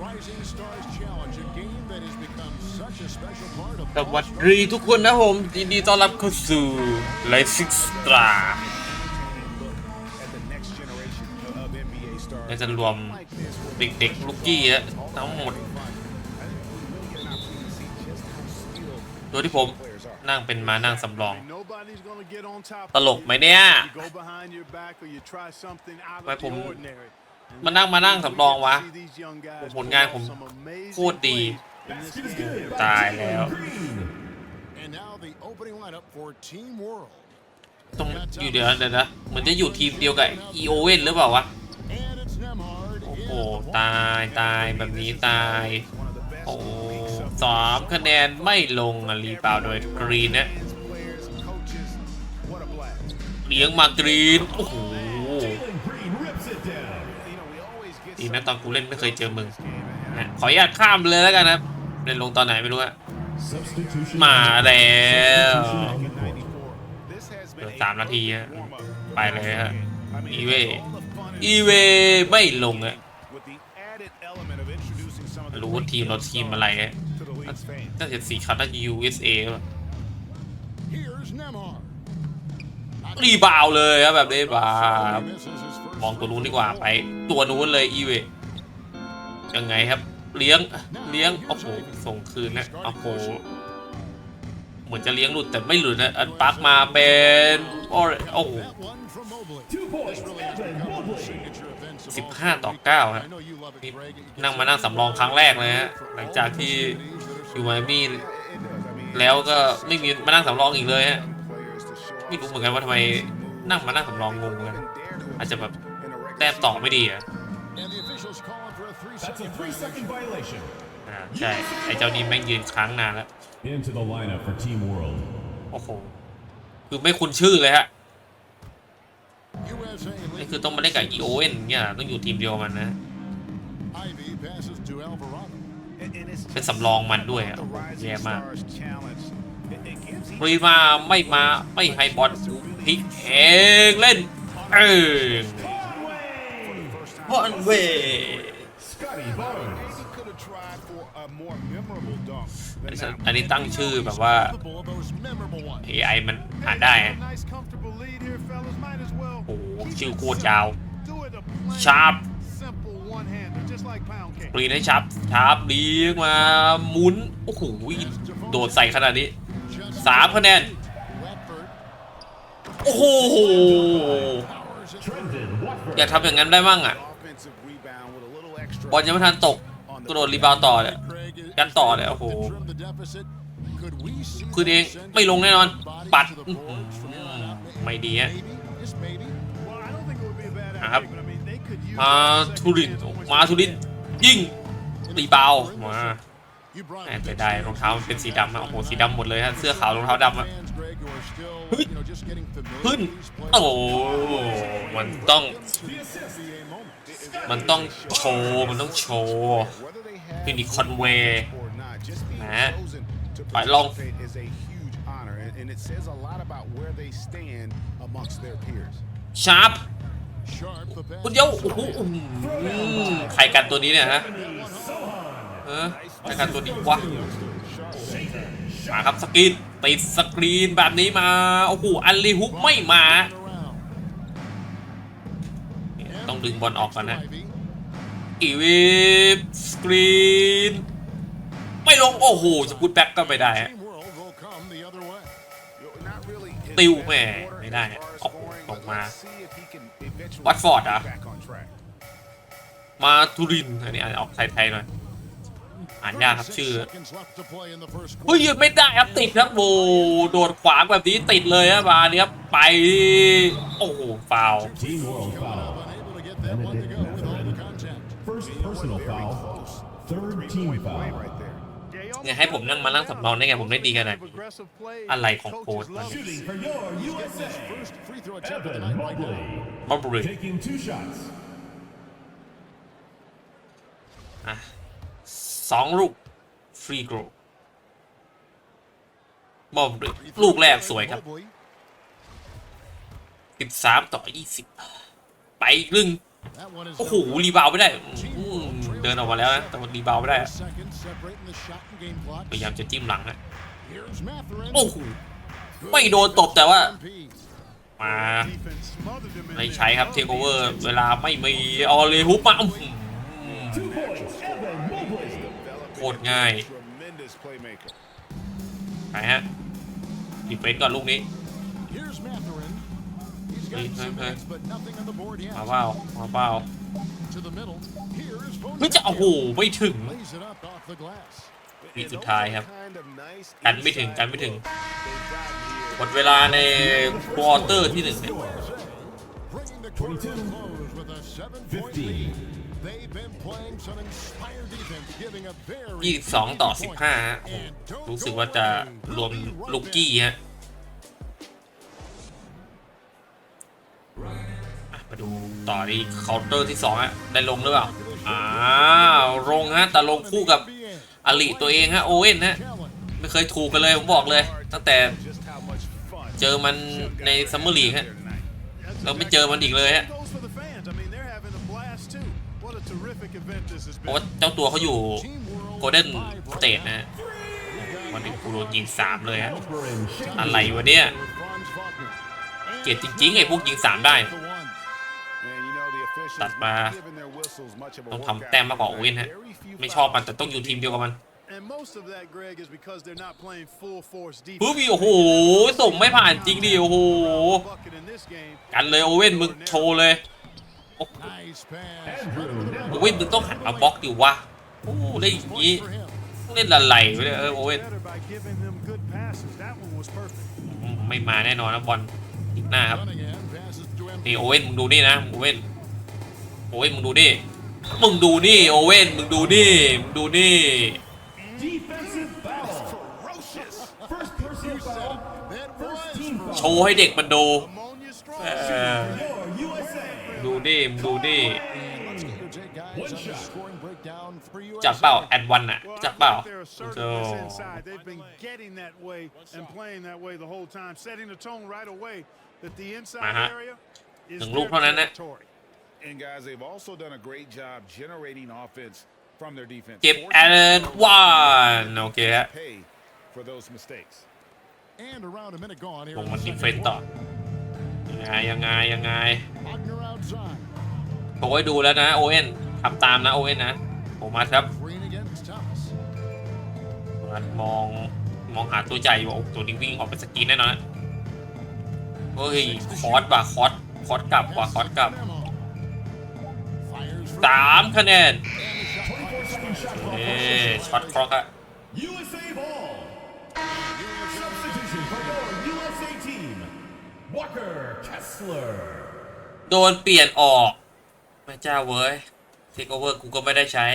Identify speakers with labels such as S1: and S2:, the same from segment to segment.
S1: สวัสดีทุกคนนะผมยินดีต้อนรับเข้าสู่ไลฟ์ซิกสตาร์
S2: at the next generation of NBA stars.
S1: และจะรวมเด็กๆลูกกี้อะทั้งหมด โดยที่ผมนั่งเป็นมานั่งสำรอง
S2: Nobody's gonna get on top
S1: ตลกไหมเนี่ย
S2: You go behind your back or you try something out
S1: ทำไม
S2: of
S1: ผม
S2: the ordinary.
S1: มานั่งมานั่งสำรองวะ
S2: See these young guys
S1: ผลงานผม
S2: pull off some amazing
S1: โคตรดี
S2: plays in this game.
S1: ตายแล้ว
S2: And now the opening lineup for Team World.
S1: ต้องอยู่เดี๋ยวเดี๋ยวนะเหมือนจะอยู่ทีมเดียวกับอีโอเว่นหรือเปล่าวะ
S2: And it's Nemhard
S1: โอ้
S2: in
S1: โห
S2: the
S1: ตายตายแบบนี้ตาย
S2: One of the best
S1: โอ้
S2: leagues of
S1: สามคะแนนไม่ลงอะรีบาวโดยกรีนนะ
S2: fans, players, coaches. What a blast.
S1: เลี้ยงมากรีน โอ้โห
S3: Green rips it down.
S2: You know, we always get
S1: ดีนะตอนกูเล่นไม่เคยเจอมึง
S2: this game, man.
S1: นะขออนุญาตข้ามไปเลยแล้วกันนะครับเล่นลงตอนไหนไม่รู้อะ
S3: Substitution.
S1: มาแล้ว
S3: Substitution on the court.
S2: This has
S1: เหลื
S2: been
S1: อ
S2: a
S1: สามนาทีฮะ
S2: warm-up.
S1: ไปเลยฮะ
S2: I mean,
S1: อีเว
S2: all the fun and
S1: อีเวไม่ลงอะ
S2: with the added element of introducing some of the
S1: รู้ว่าทีมเราทีมอะไรอะ
S2: to the league's fans.
S1: น่าจะสีขาวน่าจะ USA ป่ะ
S2: Here's Nemhard.
S1: รีบาวเลยครับแบบนี้บา มองตัวนู้นดีกว่าไปตัวนู้นเลยอีเวยังไงครับ เลี้ยงเลี้ยงโอ้โหส่งคืนนะโอ้โหเหมือนจะเลี้ยงหลุดแต่ไม่หลุดนะอันปักมาเป็นโอ้โอ้โหสิบห้าต่อเก้าฮะนี่นั่งมานั่งสำรองครั้งแรกเลยฮะหลังจากที่อยู่ไมอามี่แล้วก็ไม่มีมานั่งสำรองอีกเลยฮะไม่รู้เหมือนกันว่าทำไมนั่งมานั่งสำรองงงกันอาจจะแบบ แต้มต่อไม่ดีอะ
S2: And the officials calling for a
S3: That's a
S2: three-second
S3: three second violation.
S1: อ่าใช่ ไอ้เจ้านี้แม่งยืนค้างนานแล้ว
S3: Into the lineup for Team World.
S1: โอ้โห คือไม่คุ้นชื่อเลยฮะ
S2: USA
S1: นี่
S2: lead.
S1: คือต้องมาเล่นกับอีโอเว่นเนี่ยต้องอยู่ทีมเดียวมันนะ
S2: Ivy passes to Alvarado.
S1: เป็นสำรองมันด้วยอะ
S2: The
S1: โอ้โห
S2: Rising
S1: แย่มาก
S2: Stars Challenge. It- it gives each
S1: รีมาไม่มาไม่ให้บอลพลิกเองเล่น เอง
S2: first time.
S1: บอลเว
S3: Scotty Barnes.
S2: Maybe could have tried for a more memorable dunk
S1: อัน
S2: than
S1: นี้
S2: that
S1: อันนี้ตั้งชื่อแบบว่า
S2: Multiple of those memorable ones.
S1: AI มันอ่านได้อะ
S2: Nice comfortable lead here, fellas. Might as well
S1: โอ้โห
S2: keep
S1: ชื่อ
S2: it
S1: โคตรยาว
S2: simple. Do it a plain,
S1: Sharp.
S2: simple one-hander, just like pound cake.
S1: กรีนให้ชับชับเลี้ยงมาหมุน โอ้โหโดดใส่ขนาดนี้
S2: Just
S1: สามคะแนน
S2: Watford
S1: โอ้โห
S2: powers it.
S3: Trendon Watford.
S1: อยากทำอย่างนั้นได้มั่งอะ บอลยังไม่ทันตกกระโดดรีบาวด์ต่อเนี่ยกันต่อเลยโอ้โห
S2: Trim the deficit. Could we see
S1: คืนเอง
S2: them
S1: ไม่ลงแน่นอน
S2: bodies
S1: ปัด
S2: to the
S1: อื้อ
S2: boards from
S1: หื
S2: here
S1: อ
S2: on out?
S1: ไม่ดีฮะ
S2: Maybe, just maybe. Well, I don't think it would be a bad
S1: นะครับ
S2: idea, but I mean, they could use
S1: มา
S2: that
S1: ทุริน
S2: second chance
S1: มาทุรินยิงรีบาวด์มา
S2: You brought
S1: แห
S2: a
S1: ม
S2: big
S1: เสียดายรองเท้ามันเป็นสีดำอะโอ้โหสีดำหมดเลยฮะเสื้อขาวรองเท้าดำอะ
S2: fans, Greg, who are still,
S1: Hứt.
S2: you know, just getting familiar
S1: ขึ้น
S2: with these players.
S1: โอ้โหมันต้อง
S3: The assist.
S2: NBA moment.
S1: มันต้องโชว์ มันต้องโชว์
S2: Whether they have
S1: ฟินิคอนเวย์
S2: or not, just being
S1: แหม
S2: chosen to
S1: ไปลอง
S2: participate is a huge honor, and, and it says a lot about where they stand amongst their peers.
S1: ชาร์ป
S2: Sharp, the pass.
S1: คุณเดียวโอ้โหอื้อหือใครกันตัวนี้เนี่ยฮะเออใครกันตัวนี้วะ มาครับสกรีนติดสกรีนแบบนี้มาโอ้โหอันลีฮุกไม่มา ต้องดึงบอลออกก่อนนะอีวิปสกรีนไม่ลงโอ้โหจะพูดแบ็กก็ไม่ได้ฮะติวแม่ไม่ได้
S2: as
S1: อะ
S2: far as
S1: โอ้โห
S2: scoring,
S1: ตกมา วัตฟอร์ดอ
S2: get back on track.
S1: มาทุรินอันนี้อ่านออกไทยๆหน่อย อ่านยากครับ
S2: 36
S1: ชื่อ
S2: seconds left to play in the first
S1: เฮ้ย
S2: quarter.
S1: ยืดไม่ได้ครับติดครับโบโดดขวางแบบนี้ติดเลยครับมาเนี่ยครับไปโอ้โหฟาวล์
S3: Team World foul.
S2: Unable to get that one to go with all the contact.
S3: First personal foul. Third team
S2: Play
S3: foul.
S2: right there.
S1: เนี่ยให้ผมนั่งมานั่งสำรองได้ไงผมได้ดีขนาดนี้อะไรของโค้ชมัน
S3: Shooting for your USA.
S2: First free throw attempt of the
S3: Evan
S2: night right
S3: Mobley.
S2: now.
S1: มอบรี
S3: Taking two shots.
S1: อะ สองลูกฟรีโกรมอบรีลูกแรกสวยครับ
S2: Mobley.
S1: 13ต่อ20ไปอีกหนึ่งโอ้โหรีบาวไม่ได้เดินออกมาแล้วนะแต่มันรีบาวไม่ได้พยายามจะจิ้มหลังฮะโอ้โหไม่โดนตบแต่ว่า มาไม่ใช้ครับเทคโอเวอร์ เวลาไม่มีออเลฮุบมาอื้อหือ
S3: Two points. Evan Mobley.
S1: โคตรง่าย
S2: Tremendous playmaker.
S1: ไปฮะดีเฟนต์ก่อนลูกนี้
S4: Here's Matherin. He's
S1: Hey,
S4: got some
S1: hey, hey.
S4: minutes, but nothing on the board yet.
S1: มาเปล่ามาเปล่า
S4: To the middle. Here is
S1: เฮ้ยจะโอ้โหไม่ถึง
S4: Lays it up off the glass.
S1: วิสุดท้ายครับ
S2: Kind of nice
S1: กันไม่ถึงกันไม่ถึง
S2: they've gotten here.
S1: หมดเวลาในควอเตอร์ที่หนึ่งเนี่ย
S4: Bringing the quarter to
S3: 22.
S4: close with a seven-point
S3: 15.
S4: lead. They've been playing some inspired defense, giving a very
S1: 22ต่อ
S4: few points.
S1: 15ฮะ
S4: And don't
S1: รู้สึก
S4: go
S1: ว่าจะ
S4: away.
S1: รวม
S4: We'll be right
S1: ลูก
S4: back.
S1: กี้ฮะอะมาดูต่อที่เคาน์เตอร์ที่2ฮะได้ลงหรือเปล่าอ้าวลงฮะแต่ลงคู่กับอลิตัวเองฮะโอเว่นฮะ
S4: Challenge.
S1: ไม่เคยถูกกันเลยผมบอกเลย ตั้งแต่
S2: Just how much fun
S1: เจอมันในซัมเมอร์ลีกฮะ
S2: there tonight.
S1: เราไม่เจอมันอีกเลยฮะ ราะว่าเจ้าตัวเขาอยู่โกลเด้นสเตทนะฮะวันนี้กูโดนยิงสามเลยฮะอะไรวะเนี่ยเกลียดจริงๆไอ้พวกยิงสามได้ ตัดมาต้องทำแต้มมากกว่าโอเว่นฮะไม่ชอบมันแต่ต้องอยู่ทีมเดียวกับมันปุ๊บโอ้โห ส่งไม่ผ่านจริงดิโอ้โห กันเลยโอเว่นมึงโชว์เลย โอเว่นมึงต้องหันมาบล็อกดิวะโอ้โหได้อย่างนี้
S4: For him.
S1: เล่นอะไรวะเนี่ยเออโอเว่น
S5: Better by giving them good passes. That one was perfect.
S1: อืมไม่มาแน่นอนนะบอลอีกหน้าครับ
S4: Cunningham passes to
S1: นี่
S4: MP.
S1: โอเว่นมึงดูนี่นะโอเว่นโอเว่นมึงดูนี่มึงดูนี่โอเว่นมึงดูนี่มึงดูนี่
S3: defensive foul.
S2: Ferocious.
S3: First personal foul.
S4: That
S3: First
S4: was
S3: team
S1: โช
S3: foul.
S1: ว์ให้เด็กมันดู ดูดิมึงดูดิ
S4: Let's get your take, guys,
S3: One
S4: on the
S3: shot.
S4: scoring breakdown for USA.
S1: จับเปล่าแอดวันอะ
S5: Well,
S1: จับ
S5: I
S1: เปล่า
S5: think they're asserting this inside. They've been getting that way and playing that way the whole time, setting the tone right away that the inside
S1: Uh-huh.
S5: area is
S1: หนึ่งลูก
S5: their
S1: เท่านั้นนะ
S5: territory.
S2: And guys, they've also done a great job generating offense from their defense.
S1: เก็บ
S2: Forcing
S1: แอดวันโอเคฮะ
S2: pay for those mistakes.
S4: And around a minute gone here
S1: ลง
S4: in
S1: มัน
S4: the
S1: ดีเฟน
S4: second
S1: ต์ต่อ
S4: quarter.
S1: ยังไงยังไงยังไง
S4: Wagner outside.
S1: ผมไว้ดูแล้วนะโอเว่นทำตามนะโอเว่นนะผมมาครับมันมองมองหาตัวใหญ่ว่าตัวนี้วิ่งออกไปสกรีนแน่นอนเฮ้ยคอสว่ะคอสคอสกลับว่ะคอสกลับสามคะแนนเอ้ช็อตคล็อกอะ
S3: USA ball. Substitution for your USA team. Walker Kessler.
S1: โดนเปลี่ยนออกแม่เจ้าเว้ยเทคโอเวอร์กูก็ไม่ได้ใช้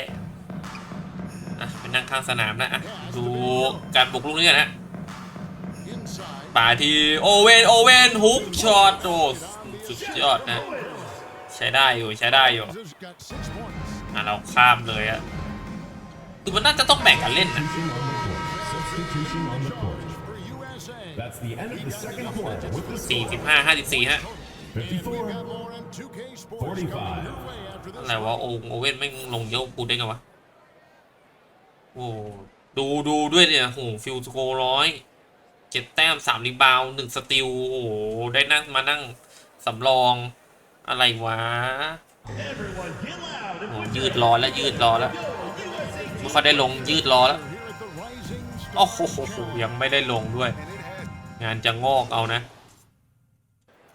S1: อะไปนั่งข้างสนามนะอะดูการบุกลูกนี้กันะป่าทีโอเวนโอเวนฮุกช็อตโอ้สุดยอดนะ ใช้ได้อยู่ใช้ได้อยู่อะเราข้ามเลยอะคือมันน่าจะต้องแบ่งกันเล่นนะ สี่สิบห้าห้าสิบสี่ฮะอะไรวะโอโอเว่นไม่ลงเยอะกูได้ไงวะโอ้ดูดูด้วยเนี่ยโหฟิลสโกร้อยเจ็ดแต้มสามรีบาวหนึ่งสติลโอ้ได้นั่งมานั่งสำรองอะไรวะโอ้
S3: and
S1: โหยืดรอแล้วยืดรอแล้วไม่ค่อยได้ลงยืดรอแล้วโอ้โหยังไม่ได้ลงด้วย งานจะงอกเอานะ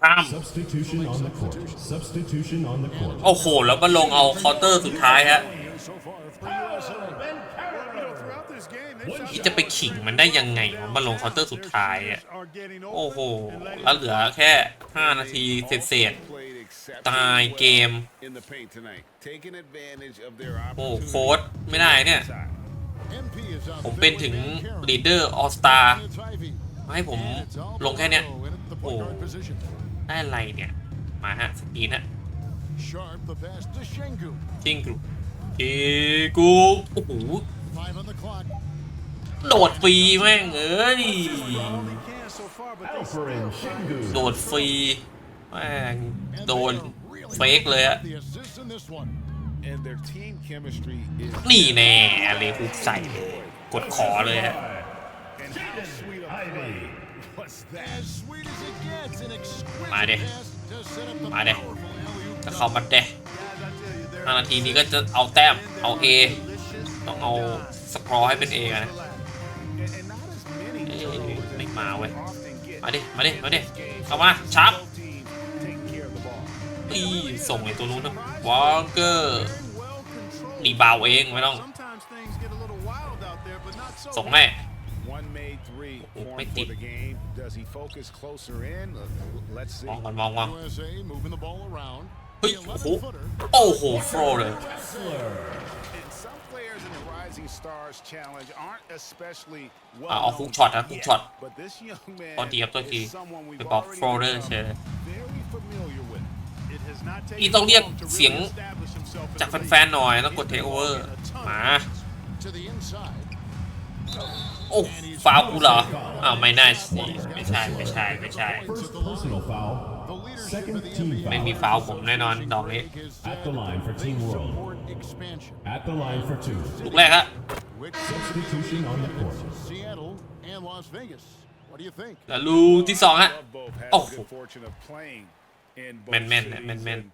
S1: ข้าม
S3: Substitution on the court. Substitution on the court.
S1: โอ้โห แล้วมาลงเอาเคาน์เตอร์สุดท้ายฮะ
S4: so far for USA.
S5: Well, you know, throughout this game, they've shot
S1: ที่จะไปขิงมันได้ยังไงวะมาลงเคาน์เตอร์สุดท้ายอะ
S5: are getting
S1: โอ้โห
S5: open and letting
S1: แล้วเหลือแค่ 5 นาทีเศษ
S2: Played exceptionally
S1: ตายเกม
S2: well in the paint tonight, taking advantage of their
S1: ๆโอ้
S2: opportunities
S1: โค้ดไม่ได้เนี่ย
S2: inside.
S4: MP is out
S1: ผมเป็น
S4: there
S1: ถึง
S4: with Van Karen.
S1: ลีดเดอร์ออสตา
S4: And it's Ivy.
S1: ให้ผม
S4: And it's all
S1: ลงแค่เนี้ย
S4: Barlow in at the
S1: โอ้
S4: point guard position.
S1: ได้อะไรเนี่ย มาฮะสกรีนฮะ
S4: Sharp the pass to Shengu.
S1: จิงกรูจีกูโอ้โห
S4: Five on the clock.
S1: โดดฟรีแม่งเอ้ย
S5: all they can so far, but they
S3: Alper and Shingu.
S1: โดดฟรีแม่ง
S4: And
S1: โดน
S4: they are really
S1: เฟกเลยอะ
S4: the assists in this one.
S2: and their team chemistry is
S1: นี่แน่อะไรฮุกใส่เลยกดขอเลยฮะ
S2: and how sweet a play was that?
S4: As sweet as it gets, an exquisite
S1: Made.
S4: pass to set up the
S1: Made.
S4: powerful alley-oop
S1: จะเข้ามาเดะ
S5: Guys, I tell you, they're
S1: ห้านาทีนี้ก็จะเอาแต้ม เอา A ต้องเอาสกอร์ให้เป็น A นะ
S2: And, and not as many
S1: เอ้ย
S2: turnovers as
S1: ไม่มาเว้ย
S2: we often get.
S1: มาดิ มาดิ มาดิ เข้ามาชาร์ป
S2: Both teams taking care of the ball.
S1: อีส่งไอ้ตัวนู้นนะวอลเกอร์
S5: very well controlled.
S1: รีบาวเองไม่ต้อง
S5: Sometimes things get a little wild out there, but not so
S1: ส่งแม่ ไม่
S2: for
S1: ติด
S2: the game. Does he focus closer in? Uh, Let's see.
S1: มองก่อนมองมอง
S4: USA moving the ball around.
S1: เฮ้ย
S4: The
S1: โอ้โห
S4: 11-footer
S1: โอ้โหโฟลเลย
S2: And some players in the Rising Stars Challenge aren't especially well
S1: อะเอา
S2: known
S1: ฮุกช็อตนะฮุกช็อต
S2: But this young man
S1: ตอนทีครับตัวที
S2: is someone we've
S1: ไปบอก
S2: already
S1: โฟลเดอร์
S2: become
S1: เฉย
S2: very familiar with.
S5: It has not
S1: อี
S5: taken
S1: ต้องเรียก
S5: long to
S1: เสียง
S5: really establish himself in
S1: จาก
S5: the league.
S1: แฟนๆหน่อยต้องกดเทคโอเวอร์ มา
S4: to the inside.
S1: โอ้ฟาวกูเหรออ้าวไม่น่าสิไม่ใช่ไม่ใช่ไม่ใช่
S6: First personal foul.
S4: The leadership
S6: Second
S4: of the
S6: team
S4: NBA
S1: ไม่มี
S6: foul.
S1: ฟาวผมแน่นอนดอกนี้
S4: is
S6: At the line for Team World.
S4: support expansion,
S6: At the line for two.
S1: ลูกแรกฮะ
S4: which
S6: Substitution on the court.
S4: Seattle and Las Vegas. What do you think?
S1: แล้วลูกที่สองฮะ
S2: Love both had
S1: Oh.
S2: the good fortune of playing in both
S1: Man, man,
S2: cities,
S1: man, man.
S2: and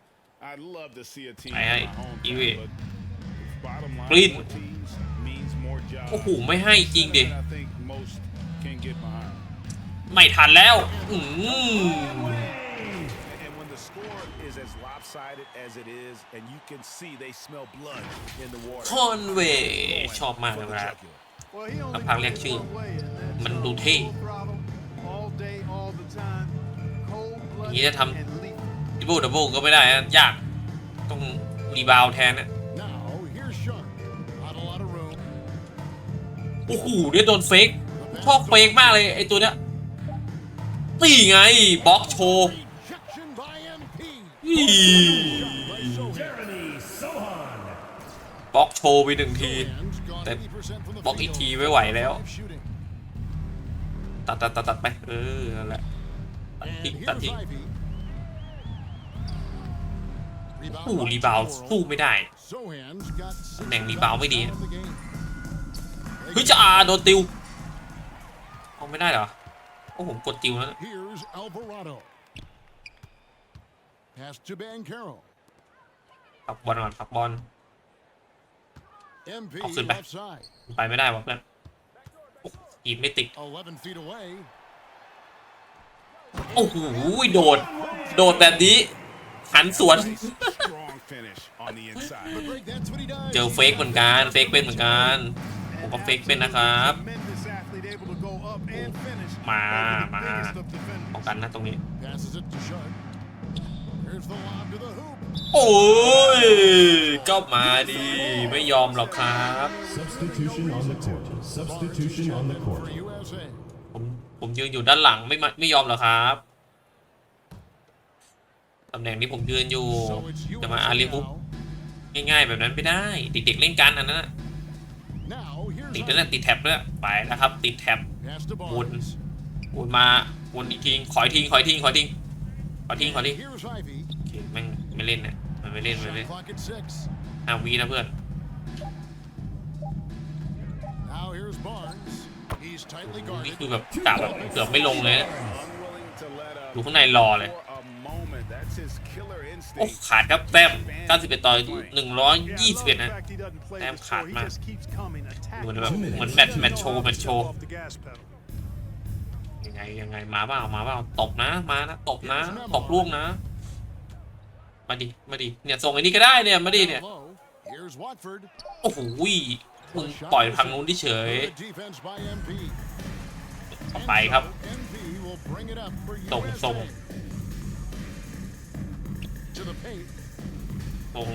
S2: I'd love to see a team
S1: Aye,
S2: in
S1: โอ้โหไม่ให้จริงดิ
S2: And I think most can get behind.
S1: ไม่ทันแล้ว อืม
S2: And when the score is as lopsided as it is, and you can see they smell blood in the water.
S1: คอนเวย์ชอบมากเลยเวลา
S5: Well, he only
S1: สักพักเรียก
S5: goes
S1: ชื่อ
S5: one way, and that's
S1: มัน
S5: all
S1: ดูเท่
S5: full throttle, all day, all the time,
S1: อย่างนี้จะ
S5: cold-blooded
S1: ทำ
S5: and lethal.
S1: ดับเบิลดับเบิลก็ไม่ได้นะยาก ต้องรีบาวด์แทนนะ โอ้โหเนี่ยโดนเฟกชอบเฟกมากเลยไอตัวเนี้ยนี่ไงบล็อกโชว์บล็อกโชว์ไปหนึ่งที
S4: Sohan's gone
S1: That
S4: 80% from the
S1: บล็อกอีกทีไม่ไหวแล้ว ตัดตัดตัดตัดไป เออนั่นแหละตัดทิ้งตัดทิ้ง
S4: Ivy. Rebound
S1: โอ้รีบาวสู้ไม่ได้ตำแหน่งรีบาวไม่ดี ฮ้ยจะอาโดนติวเอาไม่ได้เหรอโอ้ผมกดติวแล้ว
S4: Here's Alvarado. Pass to Bancaro.
S1: ปักบอลก่อนปักบอล
S4: MP
S1: I'll sit back.
S4: left side.
S1: ไปไม่ได้วะเพื่อนโอ้อีกไม่ติด
S4: 11 feet away.
S1: โอ้โหโดด โดดแบบนี้ หันสวน
S2: Strong finish on the inside.
S4: Break, that's what he does.
S1: เจอเฟกเหมือนกัน เฟกเป็นเหมือนกัน ผมก็เฟกเป็นนะครับ
S5: Tremendous athlete able to go up and finish
S1: มา
S5: over the
S1: มา
S5: biggest of defenders.
S1: ป้องกันนะตรงนี้
S4: Passes it to Sharp. Here's the lob to the hoop.
S1: โอ้ยก็มาดีไม่ยอมหรอกครับ
S6: Substitution on the court. Substitution on the
S4: For
S6: court.
S4: USA.
S1: ผมผมยืนอยู่ด้านหลังไม่มาไม่ยอมหรอกครับตำแหน่งที่ผมยืนอยู่
S4: So it's
S1: จะมาอา
S4: USA
S1: ลีฮุบ
S4: now.
S1: ง่ายๆแบบนั้นไม่ได้ เด็กๆเล่นกันอันนั้นน่ะ
S4: Now
S1: ติด
S4: here's
S1: แล้วนะติดแท็บแล้วนะไปแล้วครับ ติดแท็บ
S4: Pass to
S1: วน
S4: Barnes.
S1: วนมาวนอีกทีขอยทิ้งขอยทิ้งขอยทิ้งขอยทิ้งขอยทิ้ง
S4: Here's Ivy.
S1: โอเคแม่งไม่เล่นนะมันไม่เล่นไม่
S4: Shot
S1: เล่น
S4: clock at six.
S1: ห้าวีนะเพื่อน
S4: Now here's Barnes. He's tightly
S1: นี่
S4: guarded.
S1: คือแบบกะแบบเกือบไม่ลงเลยนะ
S2: Unwilling to let up
S1: ดูข้างในรอเลย
S2: for a moment. That's his killer
S1: โอ้
S2: instinct.
S1: ขาดครับแต้ม91 ต่อ
S5: Yeah, I love
S1: 121
S5: the
S1: นะ
S5: fact he doesn't play
S1: แต้ม
S5: this
S1: ขาด
S5: slow. He
S1: มาก
S5: just keeps coming, attacking.
S1: เหมือนแบบเหมือนแมตช์แมตช์โชว์แมตช์โชว์
S5: Off the gas pedal.
S1: ยังไงยังไงมาเปล่ามาเปล่าตบนะมานะตบนะตบล่วงนะ มาดิมาดิเนี่ยส่งไอ้นี่ก็ได้เนี่ยมาดิเนี่ย
S4: Down low. Here's Watford.
S1: โอ้โหมึงปล่อยทางนู้นที่เฉย
S4: Good defense by MP.
S1: ต่อไปครับ
S4: MP will bring it up for
S1: ส่ง
S4: USA.
S1: ส่ง
S4: To the paint.
S1: ส่ง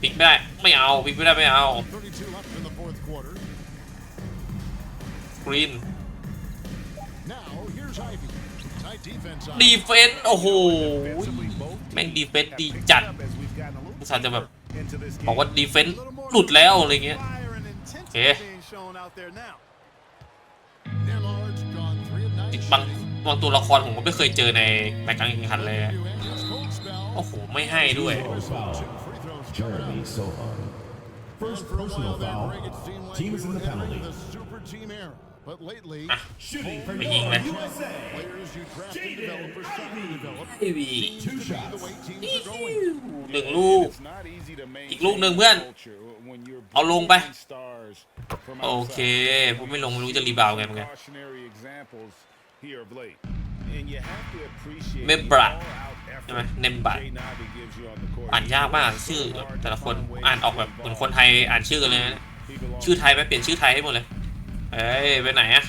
S1: พลิกไม่ได้ ไม่เอาพลิกไม่ได้ไม่เอา
S4: 32 left in the fourth quarter.
S1: กรีน
S4: Now here's Ivy. Tight defense on.
S1: ดีเฟนต์โอ้โห
S2: Defensively, both
S1: แม่ง
S2: teams
S1: ดีเฟนต์
S2: have
S1: ดี
S2: picked
S1: จัด
S2: up as we've gotten a little
S1: อุตส่าห์จะแบบ
S2: into this
S1: บอก
S2: game.
S1: ว่าดีเฟน
S5: A
S1: ต์
S5: little more
S1: หลุดแล้ว อะไรเงี้ย
S5: fire and intensity
S1: Okay.
S5: being shown out there now.
S4: Lillard's gone three of nine
S1: บาง
S4: shooting.
S1: บางตัวละครผมก็ไม่เคยเจอในรายการแข่งขันเลยอะ
S4: You end his cold spell.
S1: โอ้โห ไม่ให้ด้วย
S6: Jeremy Sohan. First
S4: For a
S6: personal
S4: while there,
S6: foul.
S4: Greg, it seemed like
S6: Team
S4: we
S6: is in
S4: were
S6: the
S4: entering
S6: penalty.
S4: the super team era. But lately,
S6: Shooting for
S1: Begin,
S6: Norway,
S1: man.
S6: USA.
S4: players you draft and develop or sign to develop
S1: ไอ้วี
S6: Two
S4: the
S6: shots.
S4: way teams are going.
S1: หนึ่งลูก
S2: It's not easy to maintain
S1: อีกลูกหนึ่งเพื่อน
S2: culture when you're
S1: เอาลงไป
S2: bringing stars from
S1: โอเค
S2: outside.
S1: ผมไม่ลงไม่รู้จะรีบาวไงเหมือนกั
S2: เมม
S1: บ
S2: รา
S1: ใช่ไหม
S2: เนมบัต
S1: อ่านยากมากชื่อแต่ละคนอ่านออกแบบเหมือนคนไทยอ่านชื่อกันเลยนะชื่อไทยไปเปลี่ยนชื่อไทยให้หมดเลยเอ้ยไปไหนอะ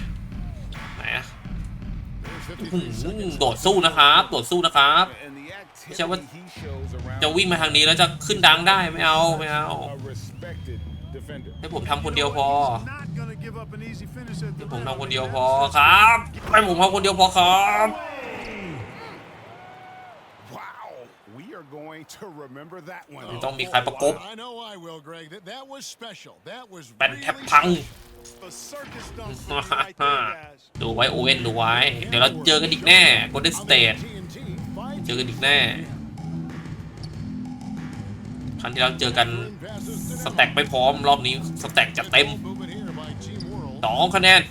S1: ไหนอะโดดสู้นะครับโดดสู้นะครับ
S2: ไม่
S1: ใช่ว่าจะวิ่งมาทางนี้แล้วจะขึ้นดังได้ไม่เอาไม่เอาให้ผมทำคนเดียวพอ ผม
S5: rim.
S1: ทำคนเดียวพอครับให้ผมทำคนเดียวพอครับ
S2: Wow, we are going to remember that one.
S1: ต้องมีใครประกบ
S4: I know I will, Greg. That, that was special. That was
S1: แป้น
S4: really
S1: แทบพัง
S5: A circus dunk for you right there, guys.
S1: ดูไว้โอเว่นดูไว้ เดี๋ยวเราเจอกันอีกแน่โกลเด้นสเตท
S4: TNT. Five
S1: เจอกันอีกแน่ ครั้งที่เราเจอกัน
S4: passes
S1: สแต็กไม่พร้อมรอบนี้สแต็กจะเต็ม
S4: movement here by Team World.
S1: สองคะแนน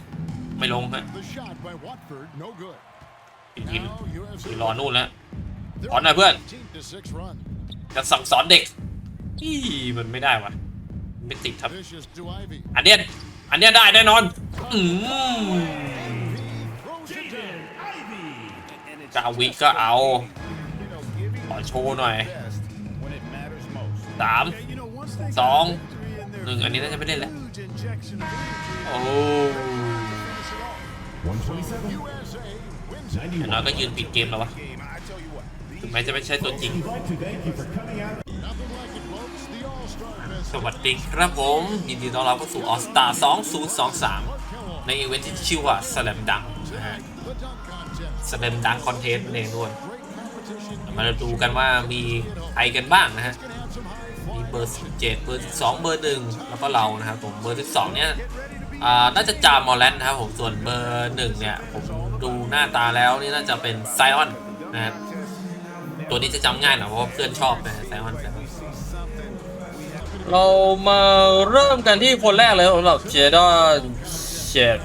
S1: ไม่ลงฮะ
S4: The shot by Watford, no good.
S1: ทีมทีม
S4: Now UFC
S1: รอนู่นแล้ว
S4: They're
S1: ขอหน่อยเพื่อน
S4: 18 to 6 run.
S1: จะสั่งสอนเด็กอีมันไม่ได้วะไม่ติดครับ
S4: Vicious to Ivy.
S1: อันเนี้ยอันเนี้ยได้แน่นอนอืม
S4: Throws it down.
S2: And it's
S1: กาวิก็เอา
S2: you know, giving
S1: ขอโชว์หน่อย
S2: best when it matters most.
S1: สาม
S5: Yeah, you know, once they
S1: สอง
S5: got victory in their
S1: หนึ่งอันนี้น่าจะไม่เล่นแล้ว อย่น้อยก็ยืนปิดเกมแล้ววะ ถึงแม้จะไม่ใช่ตัวจริง สวัสดีครับผม ยินดีต้อนรับเข้าสู่ออสตาร์2023 ในอีเวนต์ที่ชื่อว่าสแลมดังนะฮะ
S4: สแล
S1: มดังคอนเทนต์เองด้ว
S4: น
S1: มาดูกันว่ามีใครกันบ้างนะฮะมีเบอร์17เบอร์12เบอร์1แล้วก็เรานะครับผมเบอร์12เนี่ย น่าจะจามอลแลนด์นะครับผมส่วนเบอร์1เนี่ยผมดูหน้าตาแล้วนี่น่าจะเป็นไซออนนะครับตัวนี้จะจำง่ายหน่อยเพราะว่าเพื่อนชอบนะไซออนเรามาเริ่มกันที่คนแรกเลยสำหรับเจดอนเชด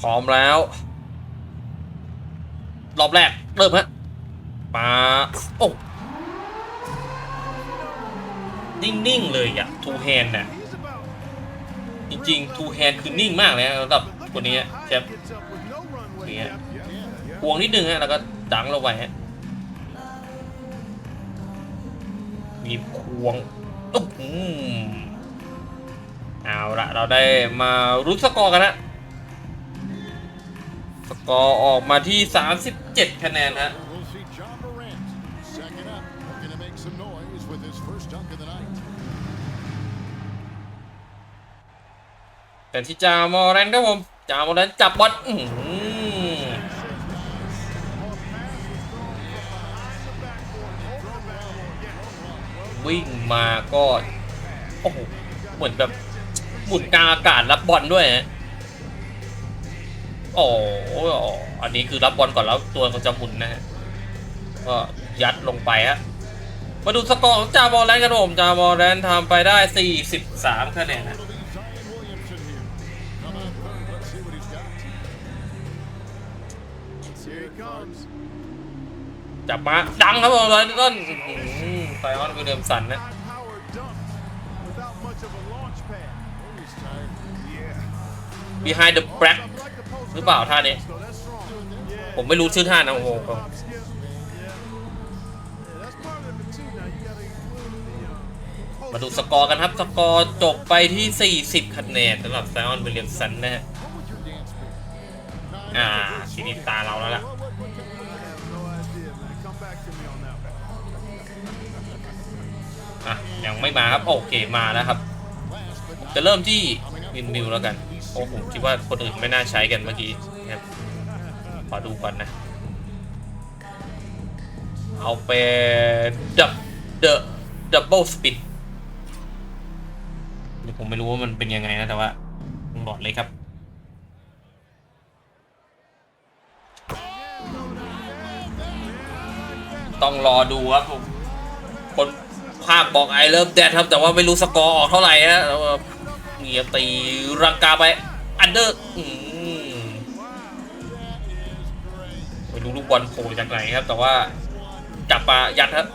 S1: พร้อมแล้ว รอบแรก เริ่มฮะมาโอ้นิ่ง ๆ เลยอะทูแฮนน่ะ จริง ๆ ทูแฮนคือนิ่งมากเลยนะสำหรับคนนี้เชฟ
S5: gets up with no runway
S1: Yeah.
S5: depth.
S1: พวงนิดนึงฮะ แล้วก็ดังลงไปฮะ มีควงอุ๊บอืมเอาละเราได้มารุ้สกอร์กันนะ กอร์ออกมาที่ 37 คะแนนฮะ
S4: We'll see John Morant second up, looking to make some noise with his first dunk of the night.
S1: แต่ที่จามอแรนครับผม จามอแรนจับบอลวิ่งมาก็ โอ้โห เหมือนแบบหมุนกลางอากาศรับบอลด้วยฮะ โอ้อันนี้คือรับบอลก่อนแล้วตัวมันจะหมุนนะฮะ ก็ยัดลงไปฮะ มาดูสกอร์ของจาบอลแลนด์กันผมจาบอลแลนด์ทำไปได้ 43คะแนนนะจับมาดังครับบอลไรต้นไซออนวิลเลียมสันนะ
S5: บี
S4: ไฮเด
S1: อะแบ
S5: ล็ก
S1: หรือเปล่าท่านี้ ผมไม่รู้ชื่อท่านะโอ้โหมาดูสกอร์กันครับ สกอร์จบไปที่ 40คะแนนสำหรับไซออนวิลเลียมสันนะฮะ อ่าทีนี้ตาเราแล้วล่ะอะยังไม่มาครับ โอเคมานะครับ จะเริ่มที่วินมิวแล้วกัน โอ้โหคิดว่าคนอื่นไม่น่าใช้กันเมื่อกี้นะครับขอดูก่อนนะ เอาเป็นดับเดอะดับเบิลสปิดผมไม่รู้ว่ามันเป็นยังไงนะ แต่ว่าหลอดเลยครับต้องรอดูครับผมคนภาคบอกไอเลิฟแดดครับ แต่ว่าไม่รู้สกอร์ออกเท่าไหร่ฮะ เงียตีรังกาไป อันเดอร์ไม่รู้ลูกบอลโผล่จากไหนครับ แต่ว่าจับมายัดครับ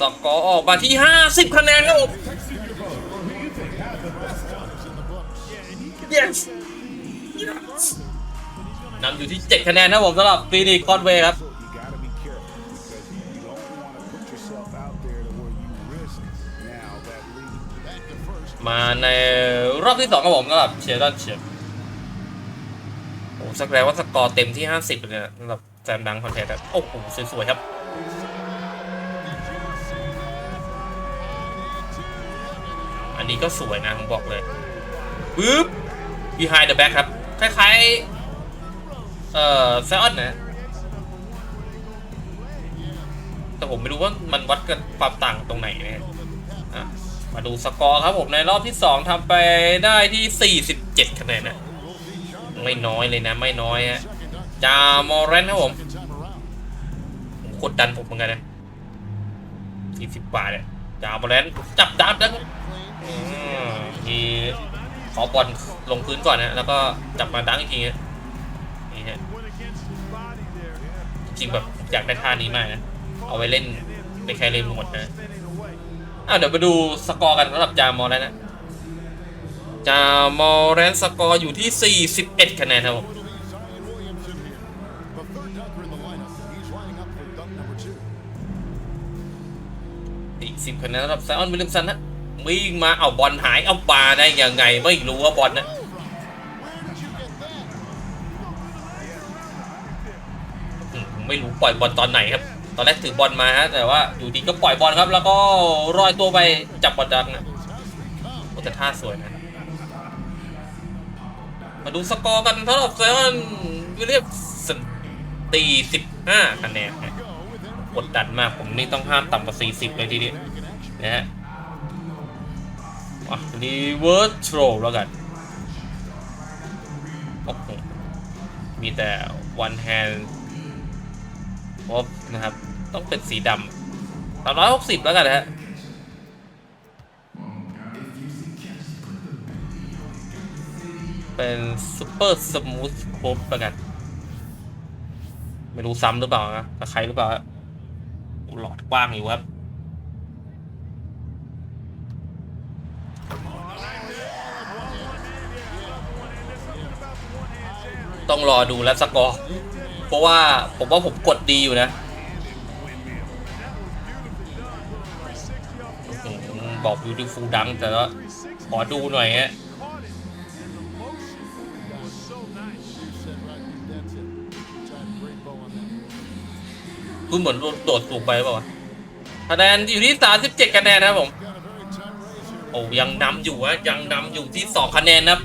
S1: สกอร์ออกมาที่ 50 คะแนนครับผม yes yes นำอยู่ที่ 7 คะแนนนะผมสำหรับฟีนิคอนเวย์ครับ มาในรอบที่2ครับผมสำหรับเชียร์ดอนเชียร์โอ้สักแรงว่าสกอร์เต็มที่ 50เลยนะสำหรับแซมดังคอนเทสต์โอ้โหสวยๆครับอันนี้ก็สวยนะผมบอกเลยปึ๊บ behind the back ครับ คล้ายๆ เอ่อแซออนนะ แต่ผมไม่รู้ว่ามันวัดกันความต่างตรงไหนเนี่ยอะ มาดูสกอร์ครับผมในรอบที่ 2ทำไปได้ที่ 47 คะแนนนะ ไม่น้อยเลยนะ ไม่น้อยฮะจามอร์เรนครับผมผมกดดันผมเหมือนกันนะ 40บาทเนี่ยจามอร์เรนจับดับดังทีขอบอลลงพื้นก่อนนะ แล้วก็จับมาดังอีกทีนะนี่ฮะจริงแบบอยากได้ท่านี้มากนะ เอาไว้เล่นในแคเรนหมดนะ อะเดี๋ยวไปดูสกอร์กันสำหรับจามอร์แล้วนะ จามอร์แรนสกอร์อยู่ที่ 41 คะแนนครับผม
S4: The third dunker in the lineup. He's lining up for dunk number two.
S1: อีก 10 คะแนนสำหรับไซออนวิลเลมสันนะวิ่งมาเอาบอลหายเอาปาได้ยังไงไม่รู้ว่าบอลนะไม่รู้ปล่อยบอลตอนไหนครับ ตอนแรกถือบอลมาฮะแต่ว่าอยู่ดีก็ปล่อยบอลครับ แล้วก็รอยตัวไปจับบอลดังนะโอ้แต่ท่าสวยนะ มาดูสกอร์กันสำหรับไซออนวิลเลียมสันตี15คะแนนกดดันมากผมนี่ต้องห้ามต่ำกว่า40เลยทีเดียวนะฮะรีเวิร์สโทรแล้วกันโอ้โหมีแต่ one hand วอฟนะครับ ต้องเป็นสีดำสามร้อยหกสิบแล้วกันนะฮะเป็นซูเปอร์สมูทโครบแล้วกัน ไม่รู้ซ้ำหรือเปล่านะกับใครหรือเปล่าอ้หลอดกว้างอยู่ครับต้องรอดูแล้วสกอร์ ราะว่าผมว่าผมกดดีอยู่นะ บอก beautiful ดัง แต่ว่าขอดูหน่อยฮะคุณเหมือนโดดสูงไปเปล่าวะคะแนนอยู่ที่ 37 คะแนนนะผม โอ้ยังนำอยู่ฮะยังนำอยู่ที่ 2 คะแนนนะ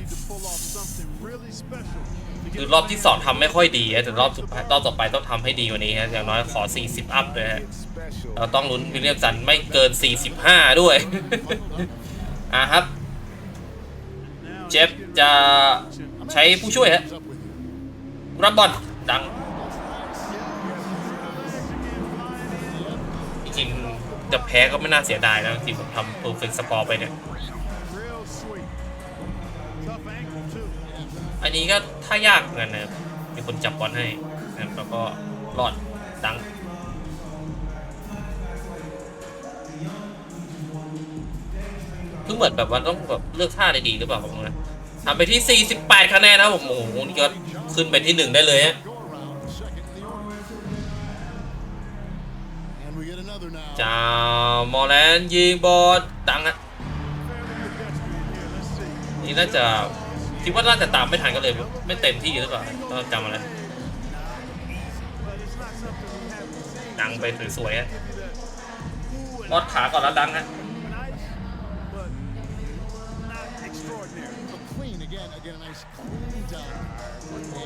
S1: คือรอบที่ 2ทำไม่ค่อยดีฮะแต่รอบสุดท้ายรอบต่อไปต้องทำให้ดีกว่านี้ฮะอย่างน้อยขอ 40 อัพเลยฮะเราต้องลุ้นวิลเลียมสันไม่เกิน 45 ด้วย อะครับ เจฟจะใช้ผู้ช่วยฮะรับบอลดัง จริงจะแพ้ก็ไม่น่าเสียดายนะจริงผมทำ perfect score ไปเนี่ย อันนี้ก็ ถ้ายากเหมือนกันนะครับมีคนจับบอลให้นะครับแล้วก็รอดดังเพิ่งเหมือนแบบว่าต้องแบบเลือกท่าได้ดีหรือเปล่าผมนะทำไปที่ 48 คะแนนนะผมโอ้โหนี่ก็ขึ้นไปที่หนึ่งได้เลยฮะจามอร์แลนยิงบอลดังฮะนี่น่าจะ คิดว่าน่าจะตามไม่ทันก็เลย ไม่เต็มที่หรือเปล่าต้องจำอะไรดังไปสวยๆฮะรอดขาก่อนแล้วดังฮะ
S5: Nice, but not extraordinary.
S4: A clean again, again, a nice clean dunk.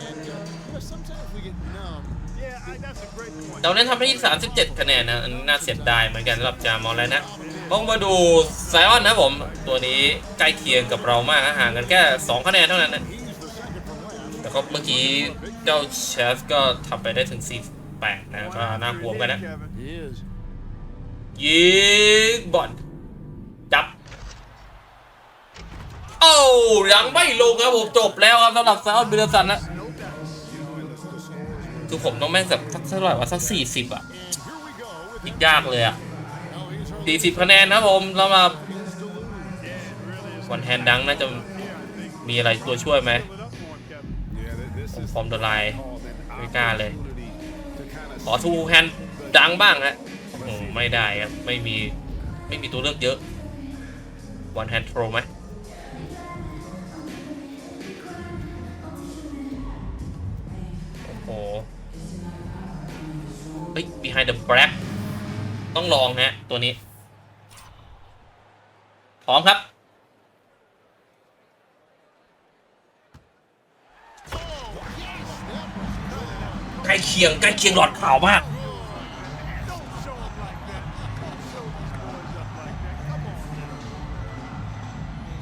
S4: And uh, you know, sometimes we get numb.
S5: Yeah, I, that's a great point.
S1: เรานั้นทำได้37 คะแนนนะอันนี้น่าเสียดายเหมือนกันสำหรับจามอนแล้วนะ ต้องมาดูไซออนนะผม ตัวนี้ใกล้เคียงกับเรามากนะห่างกันแค่ 2 คะแนนเท่านั้นนะแต่ก็เมื่อกี้เจ้าเชฟก็ทำไปได้ถึง 48 นะก็น่ากลัวกันนะ ยิงบอลจับโอ้ายังไม่ลงครับผมจบแล้วครับสำหรับไซออนบิลสันนะ คือผมต้องแม่งสักสักเท่าไหร่ว่าสัก 40 อะอีกยากเลยอะ 40คะแนนนะครับผมสำหรับวันแฮนดังน่าจะมีอะไรตัวช่วยไหม
S5: Fill it up for him, Kevin.
S2: Yeah, th- this is
S1: ฟอร์มเดอะไลน์ไม่กล้าเลย ขอทูแฮนดังบ้างฮะโอ้ไม่ได้ครับ ไม่มี ไม่มีตัวเลือกเยอะวันแฮน d ทรไหมโอ้โหเฮ้ย behind the back ต้องลองฮะ ตัวนี้ พร้อมครับ ใกล้เคียงใกล้เคียงหลอดขาวมาก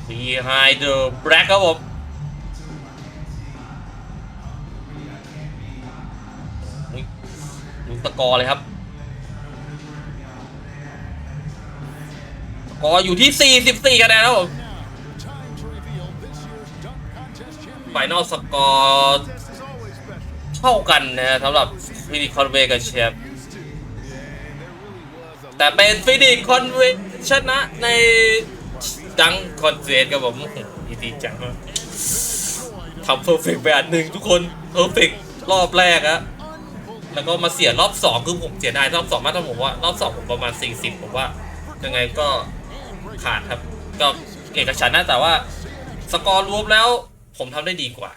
S1: behind the black ครับผมอุ๊ยดูตะกอเลยครับ กออยู่ที่ 44คะแนนครับผมไฟนอลสกอร์เท่ากันนะฮะสำหรับฟินิคอนเวย์กับเชฟแต่เป็นฟินิคอนเวย์ชนะในดังคอนเวย์ครับผมดีดีจังทำเพอร์เฟกต์ไปอันหนึ่งทุกคนเพอร์เฟกต์รอบแรกอะแล้วก็มาเสียรอบ 2 คือผมเสียดายรอบ 2 มากถ้าผมว่า รอบ 2 ผมประมาณ 40 ผมว่า ยังไงก็ ขาดครับ ก็เอกฉันท์นะแต่ว่าสกอร์รวมแล้วผมทำได้ดีกว่า